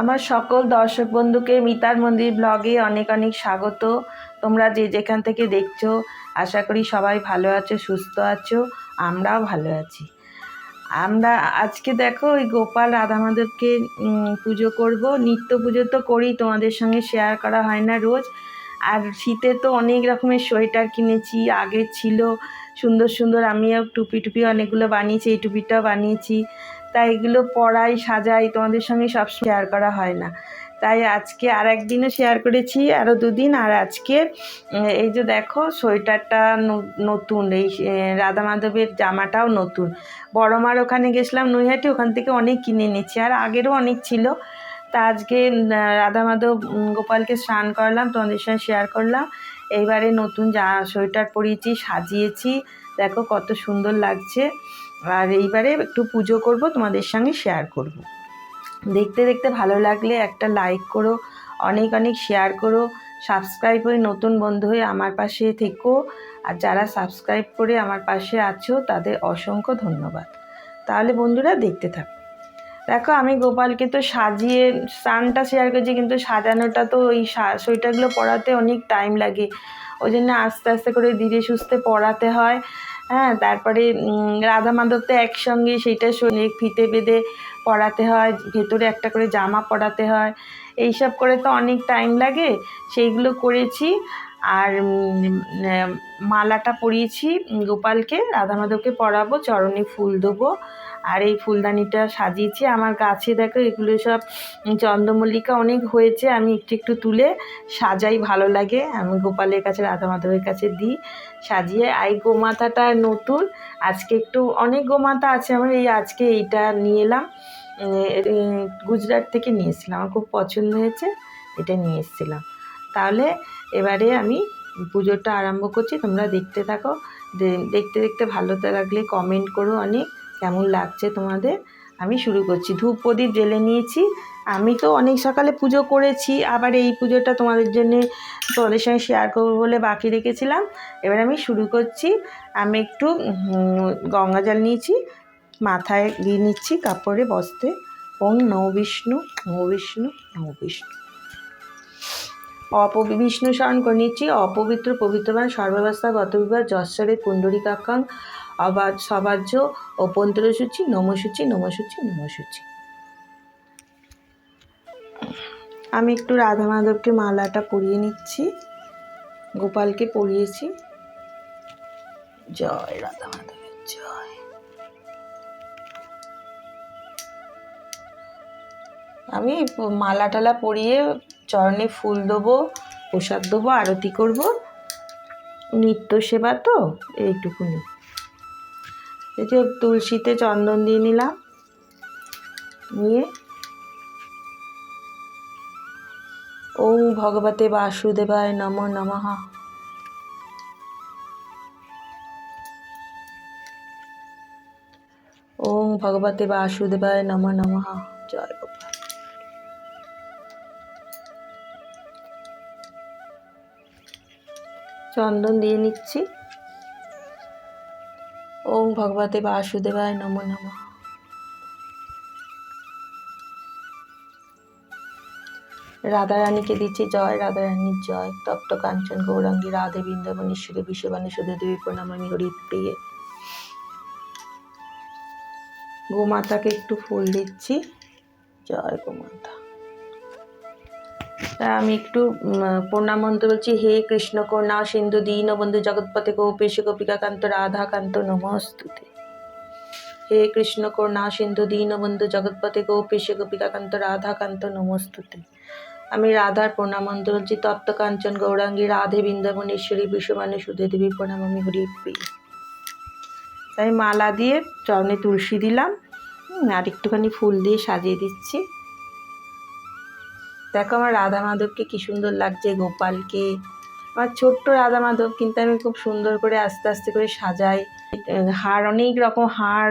আমার সকল দর্শক বন্ধুকে মিতার মন্দির ব্লগে অনেক অনেক স্বাগত। তোমরা যে যেখান থেকে দেখছ, আশা করি সবাই ভালো আছো, সুস্থ আছো, আমরাও ভালো আছি। আমরা আজকে দেখো ওই গোপাল রাধা মাধবকে পুজো করব। নিত্য পুজো তো করি, তোমাদের সঙ্গে শেয়ার করা হয় না রোজ। আর শীতে তো অনেক রকমের সোয়েটার কিনেছি, আগে ছিল সুন্দর সুন্দর আমিও টুপি টুপি অনেকগুলো বানিয়েছি, এই টুপিটাও বানিয়েছি। তাই এগুলো পরাই সাজাই, তোমাদের সঙ্গে সব শেয়ার করা হয় না। তাই আজকে আর একদিনও শেয়ার করেছি আরও দুদিন। আর আজকে এই যে দেখো, সোয়েটারটা নতুন, এই রাধা মাধবের জামাটাও নতুন। বড় মার ওখানে গেছিলাম নৈহাটি, ওখান থেকে অনেক কিনে এনেছি। আর আগেরও অনেক ছিল। তা আজকে রাধা মাধব গোপালকে স্নান করলাম, তোমাদের সঙ্গে শেয়ার করলাম। এইবারে নতুন যা সোয়েটার পরিয়েছি, সাজিয়েছি। দেখো কত সুন্দর লাগছে। আর এইবারে একটু পুজো করব, তোমাদের সঙ্গে শেয়ার করব। দেখতে দেখতে ভালো লাগলে একটা লাইক করো, অনেক অনেক শেয়ার করো। সাবস্ক্রাইব হয়ে নতুন বন্ধু হয়ে আমার পাশে থেকো। আর যারা সাবস্ক্রাইব করে আমার পাশে আছো, তাদের অসংখ্য ধন্যবাদ। তাহলে বন্ধুরা দেখতে থাকো। দেখো, আমি গোপালকে তো সাজিয়ে, স্নানটা শেয়ার করছি, কিন্তু সাজানোটা তো ওই সোয়েটারগুলো পরাতে অনেক টাইম লাগে। ওই জন্য আস্তে আস্তে করে ধীরে সুস্থে পরাতে হয়। হ্যাঁ তারপরে রাধা মাধব তো একসঙ্গে সেইটা শোনে ফিতে বেঁধে পরাতে হয়, ভেতরে একটা করে জামা পরাতে হয়। এইসব করে তো অনেক টাইম লাগে, সেইগুলো করেছি। আর মালাটা পরিয়েছি গোপালকে, রাধা মাধবকে পরাবো, চরণে ফুল দেবো। আর এই ফুলদানিটা সাজিয়েছি। আমার গাছে দেখো এগুলো সব চন্দ্রমল্লিকা অনেক হয়েছে, আমি একটু একটু তুলে সাজাই, ভালো লাগে। আমি গোপালের কাছে রাধা মাধবের কাছে দিই সাজিয়ে। আই গোমাতাটা নতুন, আজকে একটু অনেক গোমাতা আছে আমার, এই আজকে এইটা নিয়ে এলাম। গুজরাট থেকে নিয়ে এসেছিলাম, আমার খুব পছন্দ হয়েছে, এটা নিয়ে এসেছিলাম। তাহলে এবারে আমি পুজোটা আরম্ভ করছি, তোমরা দেখতে থাকো দেখতে দেখতে ভালো লাগলে কমেন্ট করো অনেক। কেমন লাগছে তোমাদের? আমি শুরু করছি। ধূপ প্রদীপ জ্বেলে নিয়েছি। আমি তো অনেক সকালে পুজো করেছি, আবার এই পুজোটা তোমাদের জন্য তোমাদের সঙ্গে শেয়ার করব বলে বাকি রেখেছিলাম। এবার আমি শুরু করছি। আমি একটু গঙ্গা জল নিয়েছি, মাথায় দিয়ে নিচ্ছি কাপড়ে বস্তে ওং নৌ বিষ্ণু নৌ বিষ্ণু নৌ বিষ্ণু। অপবি বিষ্ণু স্মরণ করে নিচ্ছি। অপবিত্র পবিত্রবান সর্বাবস্থা গতবিবাহ যশ্বরে পুণ্ডরিকাকাং অবাজ সবাজ্য অভ্যন্তরসূচি নমসূচি নমসূচি নমসূচি। আমি একটু রাধা মাধবকে মালাটা পরিয়ে নিচ্ছি। গোপালকে পরিয়েছি। জয় রাধা মাধবের জয়। আমি মালা টালা পরিয়ে চরণে ফুল দেবো, প্রসাদ দেবো, আরতি করব। নিত্য সেবা তো এইটুকুনি। যে তুলসীতে চন্দন দিয়ে নিলাম। নিয়ে ওম ভগবতে বাসুদেবায় নম নমঃ। ওম ভগবতে বাসুদেবায় নম নমঃ। জয় চন্দন দিয়ে নিচ্ছি। ওম ভগবতে বাসুদেবায় নম নমঃ। রাধারানীকে দিচ্ছি জয়, রাধারানীর জয়। তপ্ত কাঞ্চন, গৌরাঙ্গী, রাধে বৃন্দাবনেশ্বরী বিশ্ববাণী সুধে দেবী প্রণামামি হরি প্রিয়ে। গোমাতাকে একটু ফুল দিচ্ছি। জয় গোমাতা। আমি একটু প্রণাম মন্ত্র বলছি, হে কৃষ্ণ করুণা সিন্ধু দীনবন্ধু জগৎপতি গোপেশ গোপিকাকান্ত, রাধাকান্ত, নমস্তুতে। হে কৃষ্ণ করুণা সিন্ধু দীনবন্ধু জগৎপতি গোপেশ গোপিকাকান্ত, রাধাকান্ত, নমস্তুতে। আমি রাধার প্রণাম মন্ত্র বলছি, তত্ত্ব কাঞ্চন গৌরাঙ্গী, রাধে বৃন্দাবনেশ্বরী, বিশ্বমানে সুধে দেবী, প্রণাম, আমি হরি প্রিয় তাই মালা দিয়ে চরণে তুলসী দিলাম আর একটুখানি ফুল দিয়ে সাজিয়ে দিচ্ছি। দেখো আমার রাধা মাধবকে কী সুন্দর লাগছে, গোপালকে। আমার ছোট্ট রাধা মাধব কিন্তু আমি খুব সুন্দর করে আস্তে আস্তে করে সাজাই। হার, অনেক রকম হার,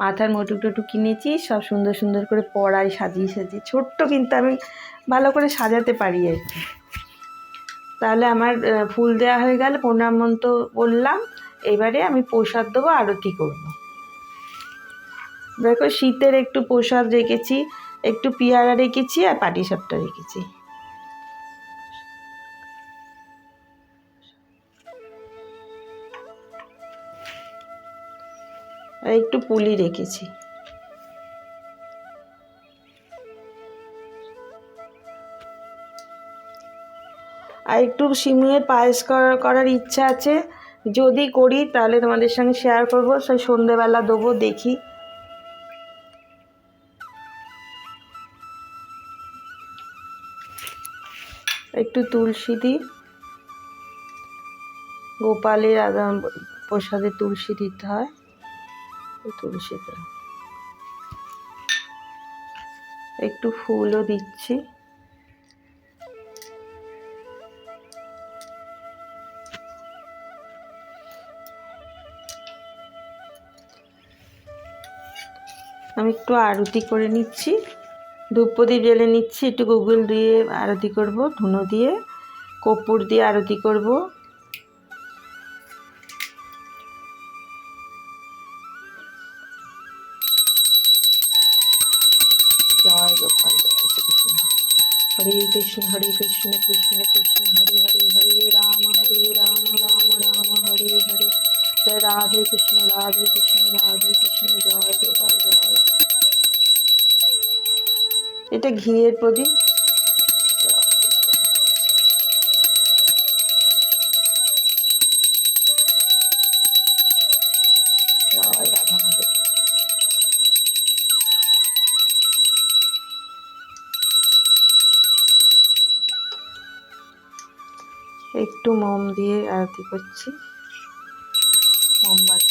মাথার মোটুক টুটু কিনেছি, সব সুন্দর সুন্দর করে পরাই সাজিয়ে সাজিয়ে। ছোট্ট কিন্তু আমি ভালো করে সাজাতে পারি আর কি। তাহলে আমার ফুল দেওয়া হয়ে গেল, প্রণাম মন্ত্র বললাম। এবারে আমি প্রসাদ দেবো, আরতি করব। দেখো শীতের একটু প্রসাদ রেখেছি। একটু পেয়ারা রেখেছি আর পাটিসাপটা রেখেছি। আর একটু পুলি রেখেছি। আর একটু সিমুয়ের পায়েস করার করার ইচ্ছা আছে। যদি করি তাহলে তোমাদের সঙ্গে শেয়ার করব। সেই সন্ধেবেলা দেবো দেখি। একটু তুলসী দিই। গোপালের আগাম প্রসাদে তুলসী দিতে হয়। তুলসীতে একটু ফুলও দিচ্ছি। আমি একটু আরতি করে নিচ্ছি। ধূপ জ্বেলে নিচ্ছি, একটু গুগল দিয়ে আরতি করব, ধুনো দিয়ে, কর্পূর দিয়ে আরতি করব। জয় গোপাল, জয় হরে কৃষ্ণ হরে কৃষ্ণ কৃষ্ণ কৃষ্ণ, হরে হরে হরে রাম হরে রাম রাম রাম, হরে হরে। রাধে কৃষ্ণ রাধে কৃষ্ণ রাধে কৃষ্ণ, জয় গোপাল, জয়। এটা ঘিয়ের প্রদীপ একটু মোম দিয়ে আরতি করছি। মোমবাতি।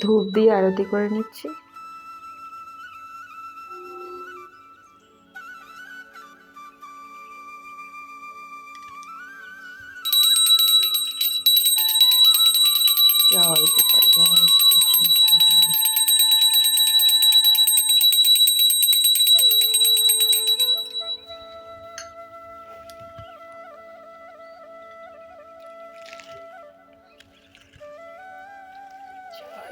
ধূপ দিয়ে আরতি করে নিচ্ছি।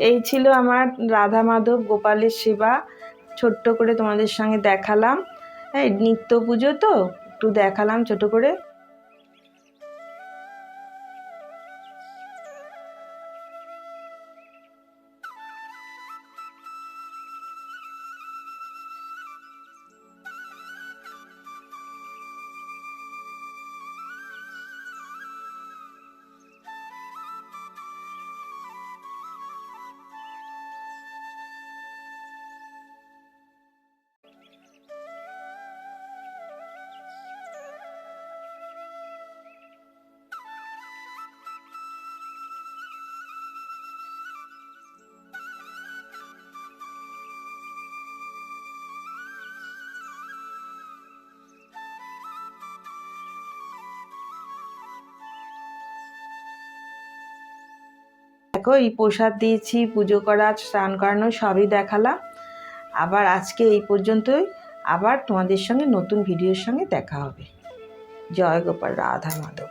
এই ছিল আমার রাধা মাধব, গোপালের সেবা। ছোট্ট করে তোমাদের সঙ্গে দেখালাম। হ্যাঁ নিত্য পুজো তো, একটু দেখালাম ছোট করে। দেখো, এই প্রসাদ দিয়েছি, পুজো করা, স্নান করানো, সবই দেখালাম। আবার আজকে এই পর্যন্তই। আবার তোমাদের সঙ্গে নতুন ভিডিওর সঙ্গে দেখা হবে। জয় গোপাল, রাধা মাধব।